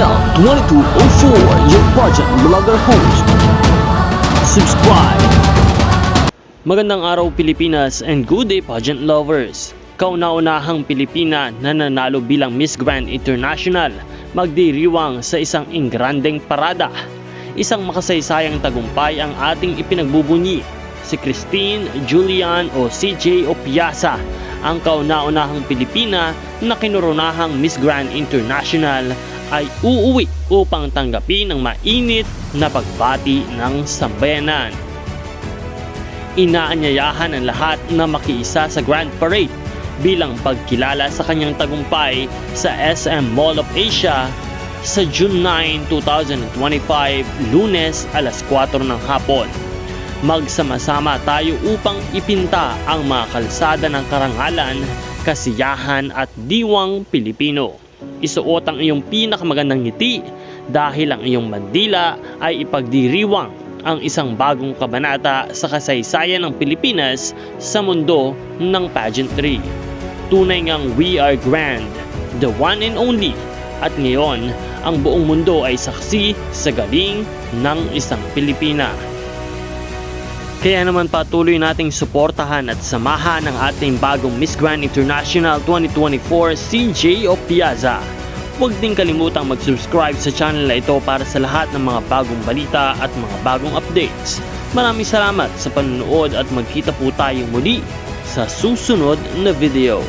Mel 2204, your pageant vlogger host. Subscribe! Magandang araw Pilipinas and good day pageant lovers. Kauna-unahang Pilipina na nanalo bilang Miss Grand International magdiriwang sa isang ingrandeng parada. Isang makasaysayang tagumpay ang ating ipinagbubunyi. Si Christine Julian o CJ Opiasa ang kauna-unahang Pilipina na kinurunahang Miss Grand International ay uuwi upang tanggapin ang mainit na pagbati ng sambayanan inaanyayahan ang lahat na makiisa sa Grand Parade bilang pagkilala sa kanyang tagumpay sa SM Mall of Asia sa June 9, 2025, lunes alas 4 ng hapon. Magsama-sama tayo upang ipinta ang mga kalsada ng karangalan, kasiyahan at diwang Pilipino. Isuot ang iyong pinakamagandang ngiti dahil ang iyong mandila ay ipagdiriwang ang isang bagong kabanata sa kasaysayan ng Pilipinas sa mundo ng pageantry. Tunay ngang we are grand, the one and only, at ngayon ang buong mundo ay saksi sa galing ng isang Pilipina. Kaya naman patuloy nating suportahan at samahan ang ating bagong Miss Grand International 2024 CJ Opiaza. Huwag din kalimutang mag-subscribe sa channel na ito para sa lahat ng mga bagong balita at mga bagong updates. Maraming salamat sa panonood at magkita po tayo muli sa susunod na video.